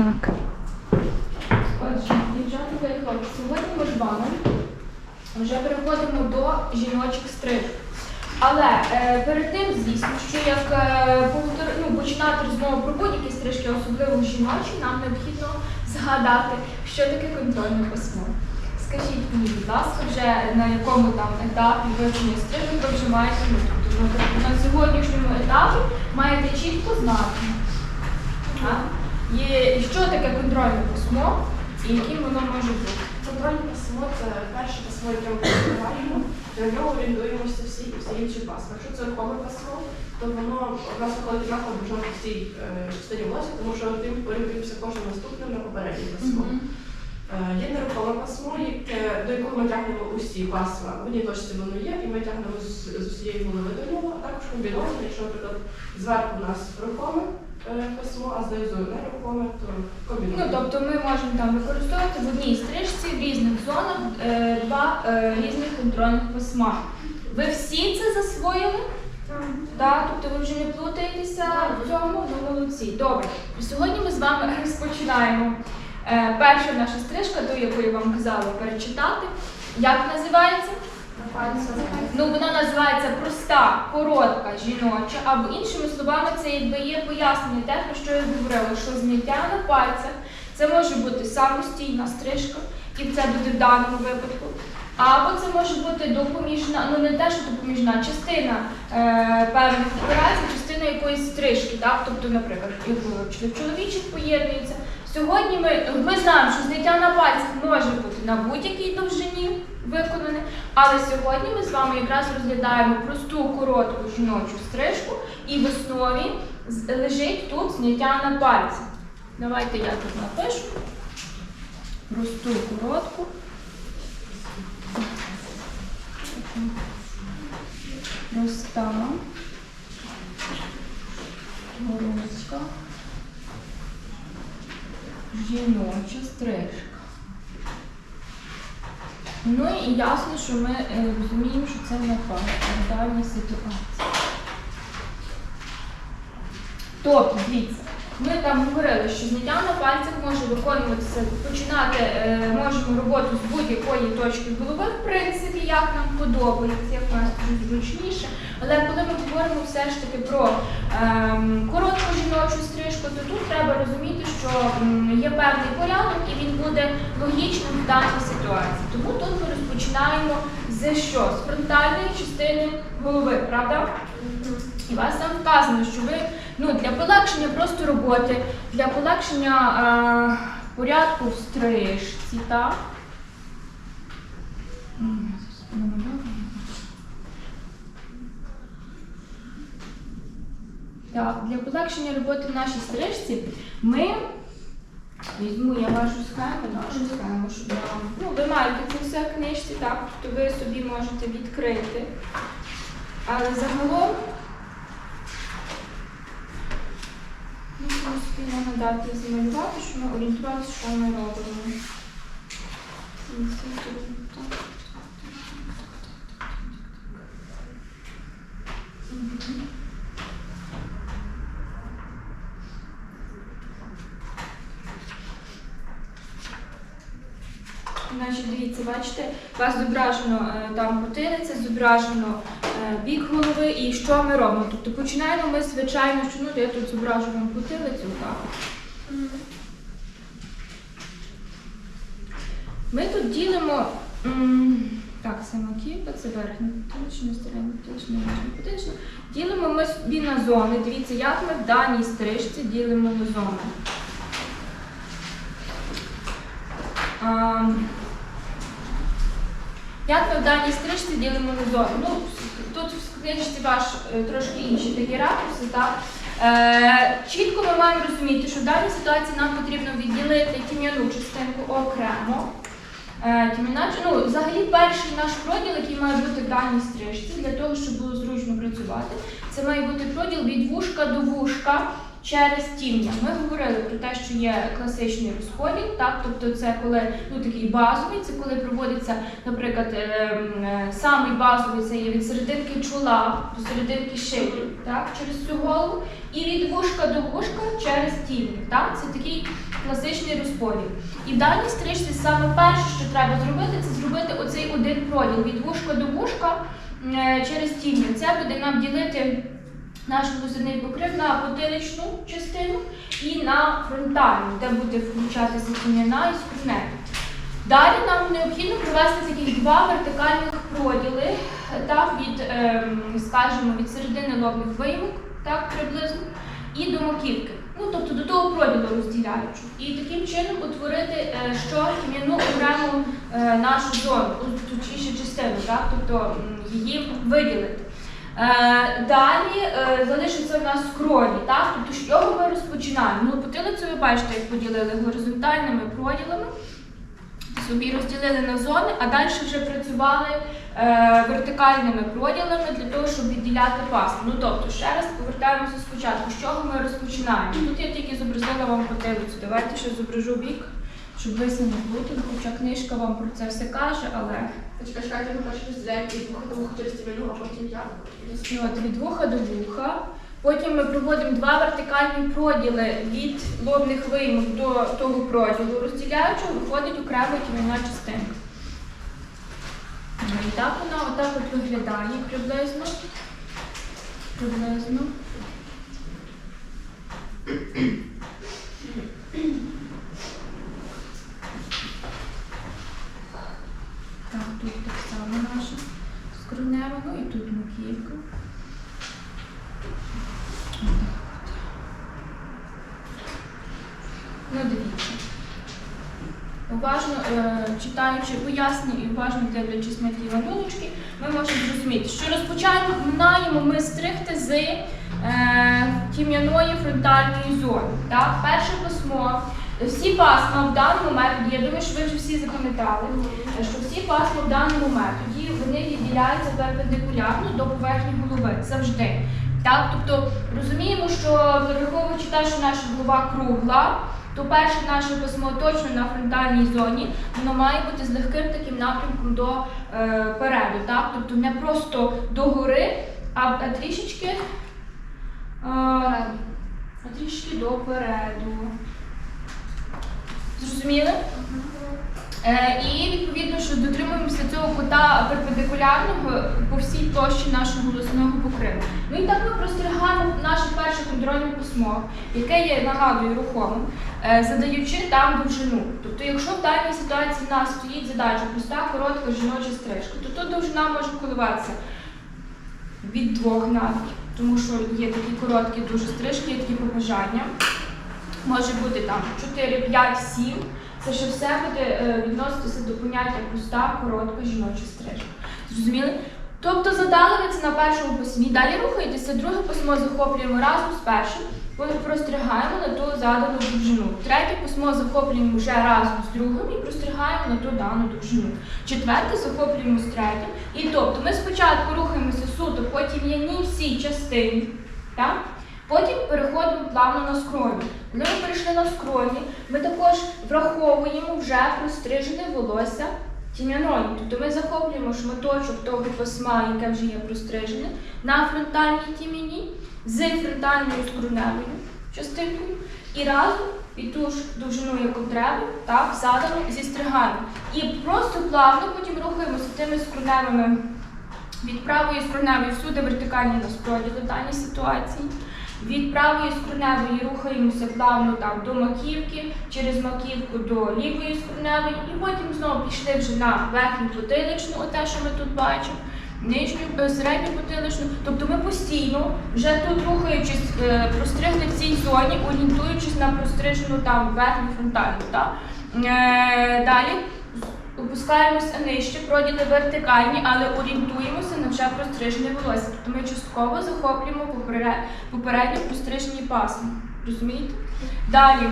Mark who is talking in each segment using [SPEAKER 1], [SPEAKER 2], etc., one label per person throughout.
[SPEAKER 1] Так.
[SPEAKER 2] Отже, дівчатка і хлопці, сьогодні ми з вами вже переходимо до жіночих стрижок. Але е, перед тим, звісно, що як е, ну, починати розмову про будь-які стрижки, особливо жіночі, нам необхідно згадати, що таке контрольне письмо. Скажіть мені, будь ласка, вже на якому там етапі вивчення стрижок ви вже маєте ну, тобто, на- на сьогоднішньому етапі маєте чітко знати. Так? Є, і що таке контрольне письмо і яким воно може бути?
[SPEAKER 3] Контрольне письмо це перше письмо, яке ми відкриваємо. На нього орієнтуємося всі всі інші пасми. Якщо це рухоме письмо, то воно в нас виходить однаково по всій е, частині волосся, тому що тим орієнтуємося кожним наступним на попереднє письмо. Е, Є нерухоме пасмо, до якого ми тягнемо усі пасма. В одній точці воно є, і ми тягнемо з, усієї голови до нього, а також комбіноване, якщо, наприклад, зверху у нас рухоме е, письмо, а знизу нерухоме, то
[SPEAKER 2] Ну, тобто ми можемо там використовувати в одній стрижці в різних зонах е, два е, різних контрольних письма. Ви всі це засвоїли? Так, тобто ви вже не плутаєтеся в цьому, ну молодці. Добре. Сьогодні ми з вами розпочинаємо. Е, перша наша стрижка, ту, яку я вам казала перечитати. Як називається? Ну, вона називається проста, коротка, жіноча, або іншими словами, це якби є пояснення те, про що я говорила, що зняття на пальцях це може бути самостійна стрижка, і це буде в даному випадку. Або це може бути допоміжна, ну не те, що допоміжна, частина е, певних операцій, частина якоїсь стрижки, так? Тобто, наприклад, як ви в чоловічих поєднується. Сьогодні ми, ми знаємо, що зняття на пальцях може бути на будь-якій довжині виконане, але сьогодні ми з вами якраз розглядаємо просту коротку жіночу стрижку, і в основі лежить тут зняття на пальці. Давайте я тут напишу. Просту коротку. Проста. Коротка. Жіноча стрижка. Ну і ясно, що ми е, розуміємо, що це не парадальна ситуація. Тобто, дивіться, ми там говорили, що зняття на пальцях може виконуватися, починати е, можемо роботу з будь-якої точки голови, в принципі, як нам подобається, як нас зручніше. Але коли ми говоримо все ж таки про коротку жіночу стрижку, то тут треба розуміти, що є певний порядок і він буде логічним в даній ситуації. Тому тут ми розпочинаємо з що? З фронтальної частини голови, правда? І вас там вказано, що ви ну, для полегшення просто роботи, для полегшення е, порядку в стрижці, так? М, зараз понамалюю. Так, для полегшення роботи в нашій стрижці ми візьму я вашу схему, нашу схему, щоб вам. Ну, ви маєте це все в книжці, так, то ви собі можете відкрити. Але загалом ну, принципі, можна дати щоб ми орієнтувалися, що ми робимо. Мгм. Значить, дивіться, бачите, у вас зображено е, там потилиця, зображено е, бік голови і що ми робимо. Тобто починаємо ми, звичайно, що ну, я тут зображу вам потилицю, так. Ми тут ділимо. Так, сама кілька, це верхня потилична, середня потилична, нижня потилична. Ділимо ми собі на зони. Дивіться, як ми в даній стрижці ділимо на зони. Як ми в даній стрижці ділимо на? Ну, тут в книжці ваш е, трошки інші такі ракурси, так? Е, чітко ми маємо розуміти, що в даній ситуації нам потрібно відділити тім'яну частинку окремо. Е, тім'яна, ну, взагалі перший наш проділ, який має бути в даній стрижці, для того, щоб було зручно працювати, це має бути проділ від вушка до вушка через тім'я. Ми говорили про те, що є класичний розходіл, так, тобто це коли ну такий базовий, це коли проводиться, наприклад, е, е, самий базовий це є від серединки чола до серединки шиї, так, через цю голову, і від вушка до вушка через тім'я. Так, це такий класичний розподіл. І в даній стрижці саме перше, що треба зробити, це зробити оцей один проділ від вушка до вушка е, через тім'я. Це буде нам ділити наш глузяний покрив на потиличну частину і на фронтальну, де буде включатися тім'яна і скрунева. Далі нам необхідно провести таких два вертикальних проділи, е, так, від, ем, скажімо, від середини лобних виймок, так, приблизно, і до маківки. Ну, тобто до того проділу розділяючи. І таким чином утворити е, що тім'яну окрему е, нашу зону, ну, точніше частину, так, тобто її виділити. Е, далі е, залишиться в нас скроні, так? Тобто з чого ми розпочинаємо? Ну, потилицю ви бачите, як поділили горизонтальними проділами собі розділили на зони, а далі вже працювали е, вертикальними проділами для того, щоб відділяти пасму. Ну тобто, ще раз повертаємося спочатку. З чого ми розпочинаємо? Тут я тільки зобразила вам потилицю. Давайте ще зображу бік, щоб ви не плутали, хоча книжка вам про це все каже, але
[SPEAKER 3] Чекай, чекайте, ми перше розділяємо від вуха до вуха через тім'яну, а потім я.
[SPEAKER 2] ну, от від вуха до вуха. Потім ми проводимо два вертикальні проділи від лобних виймок до того проділу. Розділяючи, виходить окрема кім'яна частинка. Ну, І так вона отак от виглядає приблизно. Приблизно. Так, тут так само наша скронева, ну і тут маківка. Ну, дивіться. Уважно е, читаючи пояснення і уважно дивлячись на ті малюночки, ми можемо зрозуміти, що розпочинаємо ми стригти з е, тім'яної фронтальної зони. Так? Перше письмо. Всі пасма в даному методі, я думаю, що ви вже всі запам'ятали, що всі пасма в даному методі вони відділяються перпендикулярно до поверхні голови завжди. Так? Тобто розуміємо, що враховуючи те, що наша голова кругла, то перше наше письмо точно на фронтальній зоні, воно має бути з легким таким напрямком до е, переду. Так? Тобто не просто до гори, а, трішечки, е, а трішки допереду. Зрозуміли? Е, і відповідно, що дотримуємося цього кута перпендикулярного по всій площі нашого голосного покриву. Ну і так ми простригаємо наше перше контрольне письмо, яке є, нагадую, рухомим, е, задаючи там довжину. Тобто, якщо в даній ситуації в нас стоїть задача проста, коротка жіноча стрижка, то тут довжина може коливатися від двох навіть, тому що є такі короткі дуже стрижки, є такі побажання. Може бути там 4, 5, 7. Це ще все буде е, відноситися до поняття проста, коротка жіноча стрижка. Зрозуміли? Тобто задали ви це на першому письмі, далі рухаєтеся, друге письмо захоплюємо разом з першим, потім простригаємо на ту задану довжину. Третє письмо захоплюємо вже разом з другим і простригаємо на ту дану довжину. Четверте захоплюємо з третім. І тобто ми спочатку рухаємося суто по тім'яній всій частині. Так? Потім переходимо плавно на скроні. Коли ми перейшли на скроні, ми також враховуємо вже прострижене волосся тім'яною. Тобто ми захоплюємо шматочок того пасма, яке вже є прострижене, на фронтальній тім'яні з фронтальною скроневою частинкою і разом під ту ж довжину, яку треба, так, задано зістригаємо. І просто плавно потім рухаємося тими скроневими від правої скроневої всюди вертикальні розпроділи в даній ситуації. Від правої скроневої рухаємося плавно там до маківки, через маківку до лівої скроневої, і потім знову пішли вже на верхню потиличну, оте, що ми тут бачимо, нижню, е, середню потиличну. Тобто ми постійно, вже тут рухаючись, е, простригли в цій зоні, орієнтуючись на прострижену там верхню фронтальну. Так? Е, далі опускаємося нижче, проділи вертикальні, але орієнтуємося на вже прострижене волосся. Тобто ми частково захоплюємо попере- попередньо прострижені пасми. Розумієте? Далі.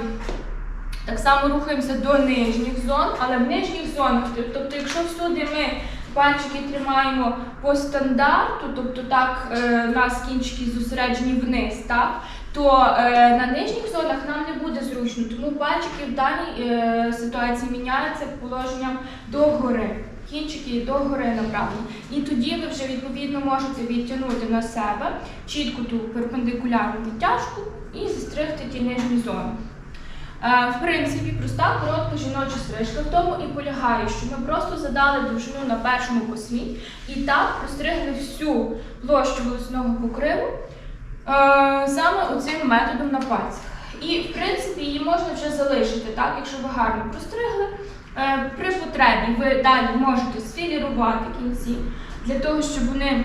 [SPEAKER 2] Так само рухаємося до нижніх зон, але в нижніх зонах, тобто, якщо всюди ми пальчики тримаємо по стандарту, тобто так е, у нас кінчики зосереджені вниз, так, то е, на нижніх зонах нам не буде зручно, тому пальчики в даній е, ситуації міняються положенням догори. Кінчики догори направлені. І тоді ви вже відповідно можете відтягнути на себе чітко ту перпендикулярну відтяжку і застригти ті нижні зони. Е, В принципі, проста коротка жіноча стрижка в тому і полягає, що ми просто задали довжину на першому посмі і так простригли всю площу волосного покриву саме оцим методом на пальцях. І в принципі її можна вже залишити, так, якщо ви гарно простригли. Е, При потребі ви далі можете сфілірувати кінці для того, щоб вони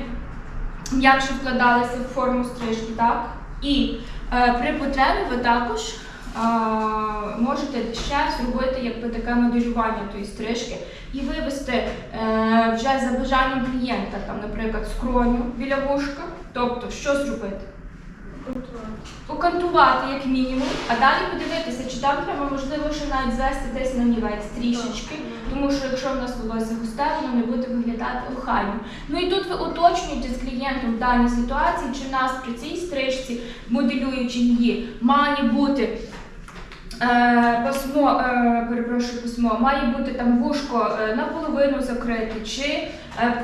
[SPEAKER 2] м'якше вкладалися в форму стрижки, так? І е, при потребі ви також е, можете ще зробити якби таке моделювання тої стрижки і вивести е, вже за бажанням клієнта, там, наприклад, скроню біля вушка. Тобто, що зробити? Покантувати як мінімум, а далі подивитися, чи там треба можливо ще навіть звести десь на нівець трішечки, тому що якщо в нас волосся густе, воно не буде виглядати охайно. Ну і тут ви уточнюєте з клієнтом в даній ситуації, чи в нас при цій стрижці, моделюючи її, має бути. Е, пасмо, е, перепрошую, пасмо, має бути там вушко е, наполовину закрите чи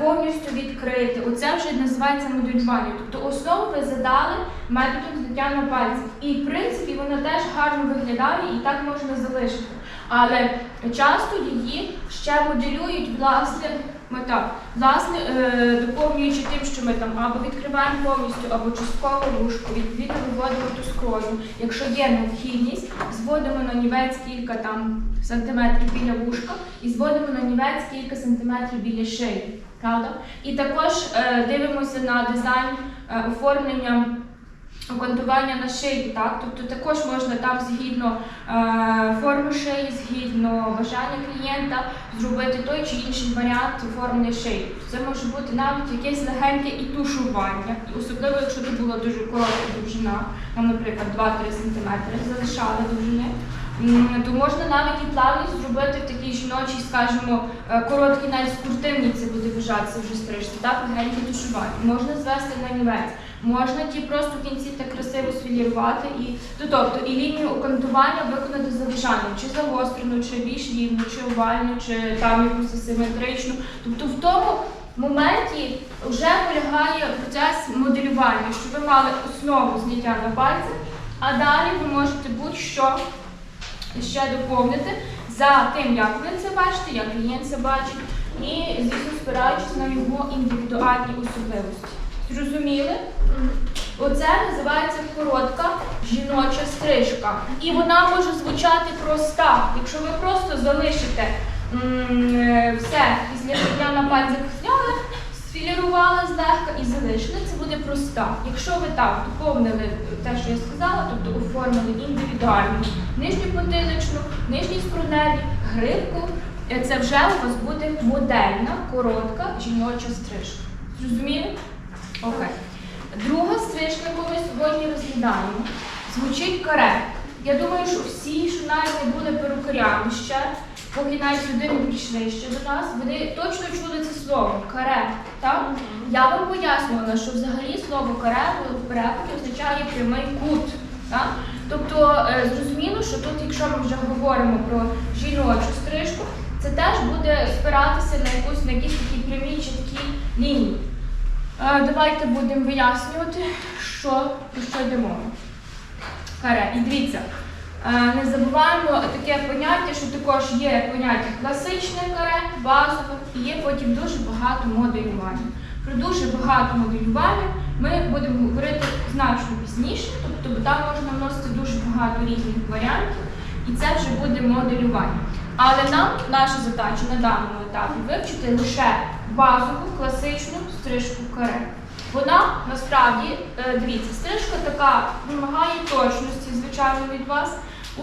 [SPEAKER 2] повністю відкрити. Оце вже називається моделювання. Тобто основу ви задали методом зняття на пальцях. І в принципі вона теж гарно виглядає і так можна залишити. Але часто її ще моделюють власне. Ми так, власне, е, доповнюючи тим, що ми там або відкриваємо повністю, або частково вушко, відповідно виводимо ту скроню. Якщо є необхідність, зводимо на нівець кілька там сантиметрів біля вушка і зводимо на нівець кілька сантиметрів біля шиї. Правда? І також е, дивимося на дизайн е, оформлення окантування на шиї, так? Тобто також можна там згідно е, форми шиї, згідно бажання клієнта зробити той чи інший варіант оформлення шиї. Це може бути навіть якесь легеньке і тушування, особливо якщо це була дуже коротка довжина, там, наприклад, 2-3 см залишали довжини. То можна навіть і плавність зробити в такій жіночій, скажімо, е, короткій, навіть спортивній це буде вважатися вже стрижці, так, легеньке тушування. Можна звести на нівець. Можна ті просто в кінці так красиво сфілірувати і ну, тобто і лінію окантування виконати за бажанням, чи загострену, чи більш рівну, чи овальну, чи там якусь асиметричну. Тобто в тому моменті вже полягає процес моделювання, що ви мали основу зняття на пальцях, а далі ви можете будь-що ще доповнити за тим, як ви це бачите, як клієнт це бачить, і звісно спираючись на його індивідуальні особливості. Зрозуміли? Оце називається коротка жіноча стрижка. І вона може звучати проста. Якщо ви просто залишите м, е, все після дня на пальцях зняли, сфілірували злегка і залишили, це буде проста. Якщо ви так доповнили те, що я сказала, тобто оформили індивідуально нижню потиличну, нижні скроневі, гривку, е, це вже у вас буде модельна, коротка жіноча стрижка. Зрозуміли? Окей. Друга стрижка, яку ми сьогодні розглядаємо, звучить каре. Я думаю, що всі, що навіть не були перукарями ще, поки навіть сюди не прийшли ще до нас, вони точно чули це слово каре. Так? Я вам пояснювала, що взагалі слово каре в перекладі означає прямий кут. Так? Тобто е, зрозуміло, що тут, якщо ми вже говоримо про жіночу стрижку, це теж буде спиратися на якусь на якісь такі прямі чіткі лінії. Е, Давайте будемо вияснювати, що про що йде мова. Каре. І дивіться, е, не забуваємо таке поняття, що також є поняття класичне каре, базове, і є потім дуже багато моделювання. Про дуже багато моделювання ми будемо говорити значно пізніше, тобто там можна вносити дуже багато різних варіантів, і це вже буде моделювання. Але нам наша задача на даному етапі вивчити лише базову класичну стрижку каре. Вона насправді, е, дивіться, стрижка така вимагає точності, звичайно, від вас,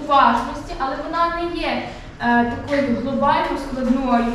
[SPEAKER 2] уважності, але вона не є е, такою глобально складною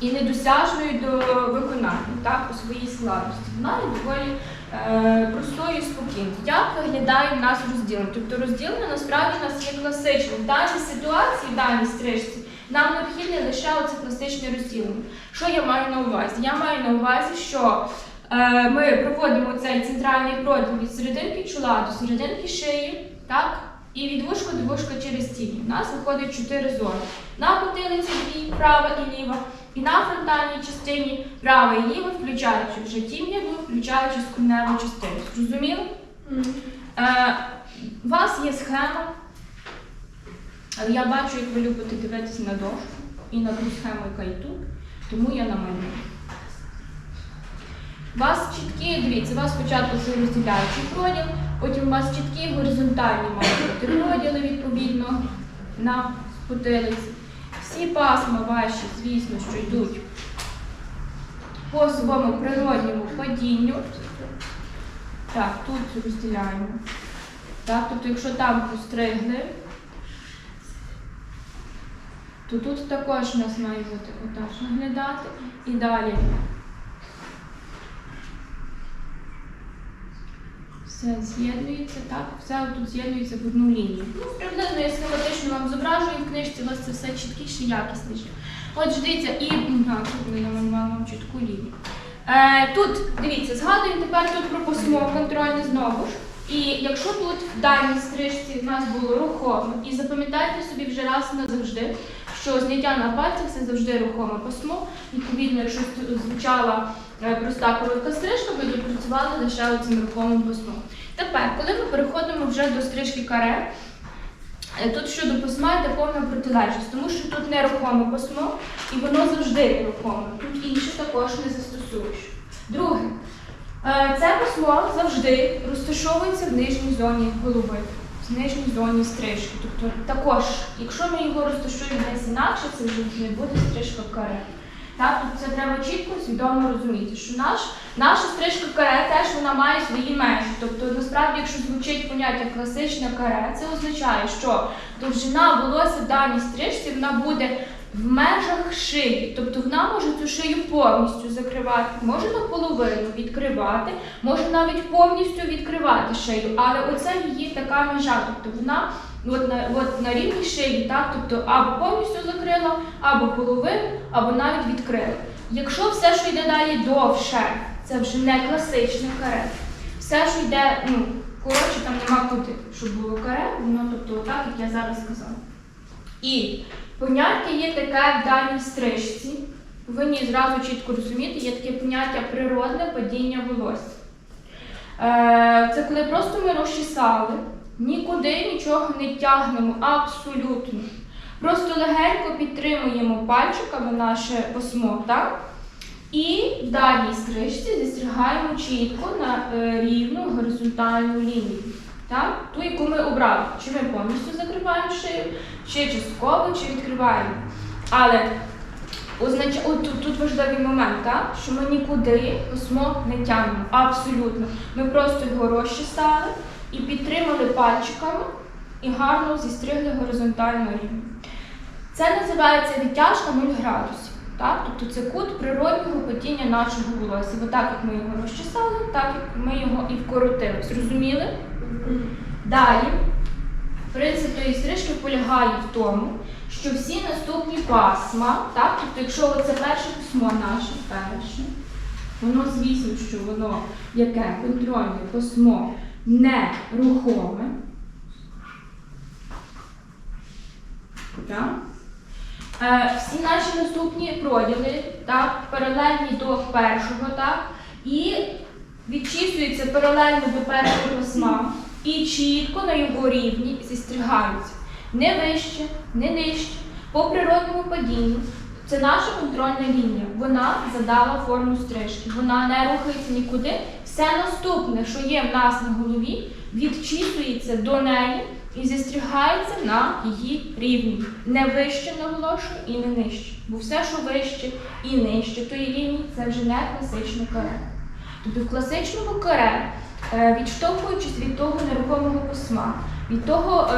[SPEAKER 2] і недосяжною до виконання так, у своїй складності. Вона є доволі е, простою і спокійною. Як виглядає в нас розділення? Тобто розділення насправді у нас є класичним. В даній ситуації, в даній стрижці, нам необхідне лише оце класичне розділення. Що я маю на увазі? Я маю на увазі, що е, ми проводимо цей центральний проділ від серединки чола до серединки шиї, так? І від вушка до вушка через тіні. У нас виходить чотири зони. На потилиці дві, права і ліва, і на фронтальній частині права і ліва, включаючи вже тім'яву, включаючи скроневу частину. Зрозуміло? Е, у вас є схема Але я бачу, як ви любите дивитися на дошку і на ту схему, яка і тут, тому я намалюю. У вас чіткі, дивіться, у вас спочатку це розділяючий проділ, потім у вас чіткі горизонтальні бути проділи відповідно на потилиці. Всі пасма ваші, звісно, що йдуть по своєму природньому падінню. Так, тут розділяємо. Так, тобто, якщо там постригли, то тут також у нас має бути отак виглядати. І далі. Все з'єднується, так, все тут з'єднується в одну лінію. Ну, приблизно я схематично вам зображую в книжці, у вас це все чіткіше, якісніше. Отже, дивіться, і ага, тут ми намалювали вам чітку лінію. Е, тут, дивіться, згадуємо тепер тут про письмо контрольне знову ж. І якщо тут в даній стрижці в нас було рухоме, і запам'ятайте собі вже раз назавжди, що зняття на пальцях це завжди рухоме письмо. Відповідно, якщо звучала е, проста коротка стрижка, ви тут працювали лише оцим рухомим письмом. Тепер, коли ми переходимо вже до стрижки каре, е, тут щодо письма йде повна протилежність, тому що тут нерухоме письмо, і воно завжди нерухоме. Тут інше також не застосуєш. Друге, е, це письмо завжди розташовується в нижній зоні голови, в зоні стрижки. Тобто також, якщо ми його розташуємо десь інакше, це вже не буде стрижка каре. Так, тобто це треба чітко свідомо розуміти, що наш, наша стрижка каре теж вона має свої межі. Тобто, насправді, якщо звучить поняття класичне каре, це означає, що довжина волосся в даній стрижці вона буде в межах шиї. Тобто вона може цю шию повністю закривати, може наполовину відкривати, може навіть повністю відкривати шию. Але оце її така межа. Тобто вона от на, от на рівні шиї, так, тобто або повністю закрила, або половину, або навіть відкрила. Якщо все, що йде далі довше, це вже не класичне каре. Все, що йде, ну, коротше, там нема куди, щоб було каре, воно тобто отак, як я зараз сказала. І поняття є таке в даній стрижці. Повинні зразу чітко розуміти, є таке поняття природне падіння волосся. Е, Це коли просто ми розчесали, нікуди нічого не тягнемо, абсолютно. Просто легенько підтримуємо пальчиками наше письмо, так? І в даній стрижці зістригаємо чітко на е, рівну горизонтальну лінію. Так? Ту, яку ми обрали. Чи ми повністю закриваємо шию, чи частково, чи відкриваємо. Але означ... От тут, тут важливий момент, так? що ми нікуди письмо не тягнемо. Абсолютно. Ми просто його розчесали і підтримали пальчиками і гарно зістригли горизонтально рівно. Це називається відтяжка 0 градусів. Так? Тобто це кут природнього падіння нашого волосся. Бо так як ми його розчесали, так як ми його і вкоротили. Зрозуміли? Далі, принцип тої стрижки полягає в тому, що всі наступні пасма, так, тобто, якщо це перше письмо наше, перше, воно, звісно, що воно яке контрольне письмо не рухоме. Так? Е, всі наші наступні проділи, так, паралельні до першого, так, і відчислюються паралельно до першого письма і чітко на його рівні зістригаються. Не вище, не нижче, по природному падінню. Це наша контрольна лінія. Вона задала форму стрижки. Вона не рухається нікуди. Все наступне, що є в нас на голові, відчислюється до неї і зістрігається на її рівні. Не вище наголошую і не нижче. Бо все, що вище і нижче тої лінії, це вже не класичне каре. Тобто в класичному каре, е, відштовхуючись від того нерухомого письма, від того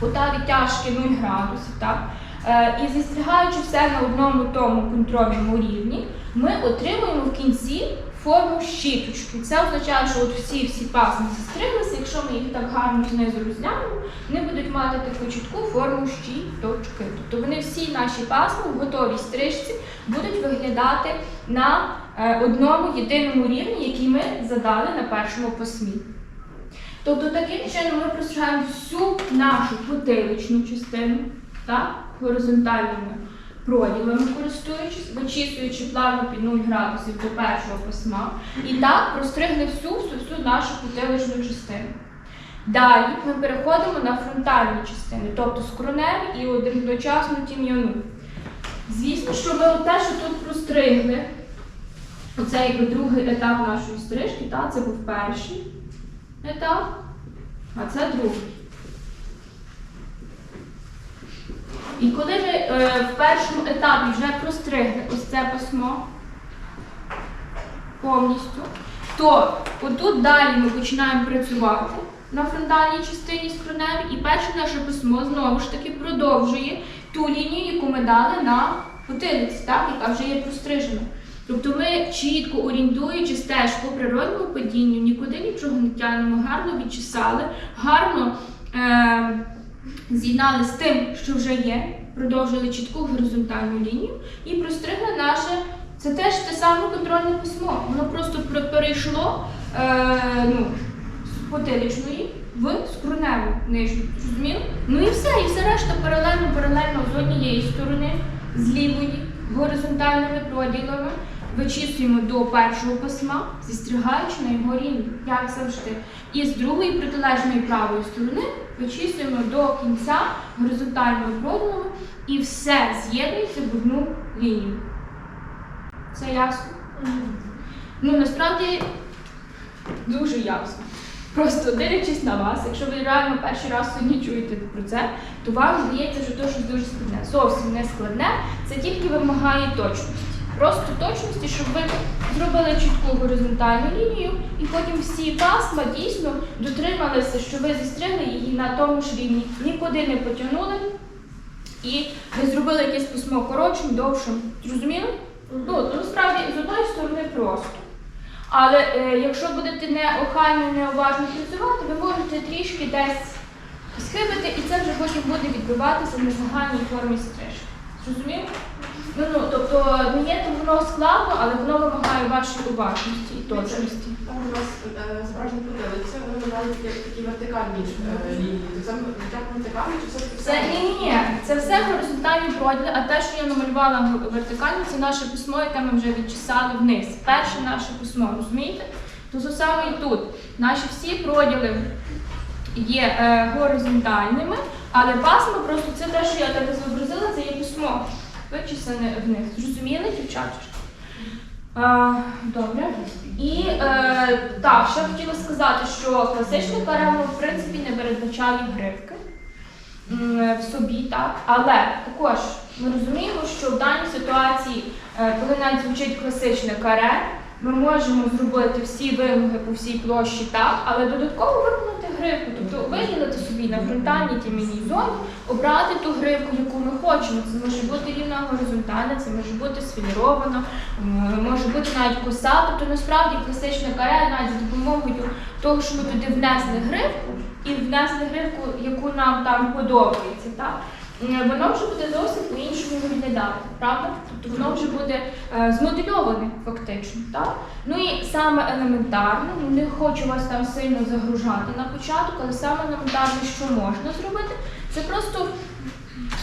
[SPEAKER 2] кута відтяжки 0 градусів, так? Е, і зістрігаючи все на одному тому контрольному рівні, ми отримуємо в кінці форму щіточки. Це означає, що от всі всі пасми зістриглися, якщо ми їх так гарно знизу розглянемо, вони будуть мати таку чітку форму щіточки. Тобто вони всі наші пасми в готовій стрижці будуть виглядати на е, одному єдиному рівні, який ми задали на першому письмі. Тобто таким чином ми простригаємо всю нашу потиличну частину, так, горизонтальними проділами користуючись, вичісуючи плавно під 0 градусів до першого письма. І так простригли всю всю, всю нашу потиличну частину. Далі ми переходимо на фронтальні частини, тобто скроневі і одночасно тім'яну. Звісно, що ми те, що тут простригли, оце якби другий етап нашої стрижки, та, це був перший етап, а це другий. І коли ми е, в першому етапі вже простригли ось це письмо повністю, то отут далі ми починаємо працювати на фронтальній частині скроневі, і перше наше письмо знову ж таки продовжує ту лінію, яку ми дали на потилиці, так, яка вже є прострижена. Тобто ми чітко орієнтуючи стежку по природному падінню, нікуди нічого не тягнемо, гарно відчесали, гарно е, з'єднали з тим, що вже є, продовжили чітку горизонтальну лінію і простригли наше. Це теж те саме контрольне письмо. Воно просто перейшло е, ну, з потиличної в скроневу нижню. Зрозуміло? Ну і все, і все решта паралельно, паралельно з однієї сторони, з лівої, горизонтальними проділами. Вичісуємо до першого письма, зістрігаючи на його рівні, як завжди. І з другої протилежної правої сторони вичісуємо до кінця горизонтальними проділами і все з'єднується в одну лінію. Це ясно? Ну насправді дуже ясно. Просто дивлячись на вас, якщо ви реально перший раз сьогодні чуєте про це, то вам здається, що то щось дуже складне. Зовсім не складне, це тільки вимагає точності. Просто точності, щоб ви зробили чітку горизонтальну лінію, і потім всі пасма дійсно дотрималися, що ви зістригли її на тому ж рівні, нікуди не потягнули, і ви зробили якесь письмо коротшим, довшим. Зрозуміли? Ну, насправді, з одної сторони просто. Але е, якщо будете неохайно, неуважно працювати, ви можете трішки десь схибити, і це вже потім буде відбиватися на загальній формі стрижки. Зрозуміло? Ну, ну, тобто не є то воно складно, але воно вимагає вашої уважності і точності.
[SPEAKER 3] Там у нас е, зображені потилиці, вони надали такі, такі вертикальні е, лінії. Так само як вертикальні, чи все
[SPEAKER 2] Це ні, ні, ні, це все горизонтальні проділи, а те, що я намалювала вертикально, це наше письмо, яке ми вже відчесали вниз. Перше наше письмо, розумієте? То саме і тут. Наші всі проділи є е, горизонтальними, але пасма просто це те, що я так зобразила, це є письмо вичесане вниз. Зрозуміли, дівчаточки? А, добре. І е, так, ще хотіла сказати, що класичне перемо в принципі не передбачає гривки в собі, так. Але також ми розуміємо, що в даній ситуації, е, коли навіть звучить класичне каре, ми можемо зробити всі вимоги по всій площі так, але додатково виконати гривку, тобто виділити собі на фронтальній тім'яній зоні, обрати ту гривку, яку ми хочемо. Це може бути рівна горизонтальна, це може бути сфілірована, може бути навіть коса. Тобто насправді класичне каре навіть за допомогою того, що ми туди внесли гривку і внесли гривку, яку нам там подобається, так? М, Воно вже буде зовсім по-іншому виглядати, правда? Тобто воно вже буде е, змодельоване фактично. Так? Ну і саме елементарне, ну не хочу вас там сильно загружати на початок, але саме елементарне, що можна зробити, це просто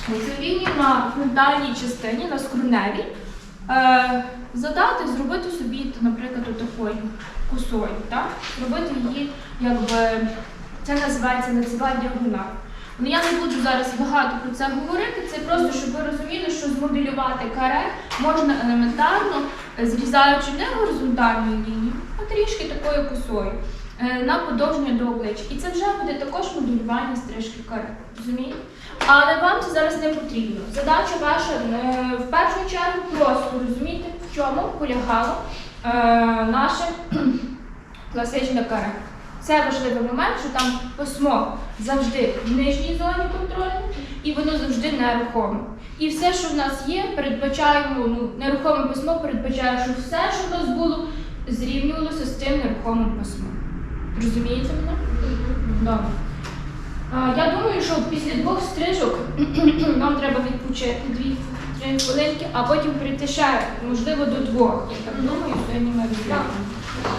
[SPEAKER 2] цю на фронтальній частині, на скроневій, е, задати, зробити собі, наприклад, такою косою, так? Зробити її, якби це називається лицева діагональ. Ну я не буду зараз багато про це говорити. Це просто щоб ви розуміли, що змоделювати каре можна елементарно, е, зрізаючи не горизонтальну лінію, а трішки такою косою е, на подовження до обличчя. І це вже буде також моделювання стрижки каре. Розумієте? Але вам це зараз не потрібно. Задача ваша е, в першу чергу просто розуміти, в чому полягало наше класичне каре. Це важливий момент, що там письмо завжди в нижній зоні контролю, і воно завжди нерухоме. І все, що в нас є, передбачаємо, ну, нерухоме письмо передбачає, що все, що в нас було, зрівнювалося з цим нерухомим письмом. Розумієте мене? Добре. Я думаю, що після двох стрижок нам треба відпочити дві-три хвилинки, а потім прийти ще, можливо, до двох. Я так думаю, сьогодні ми розглянемо.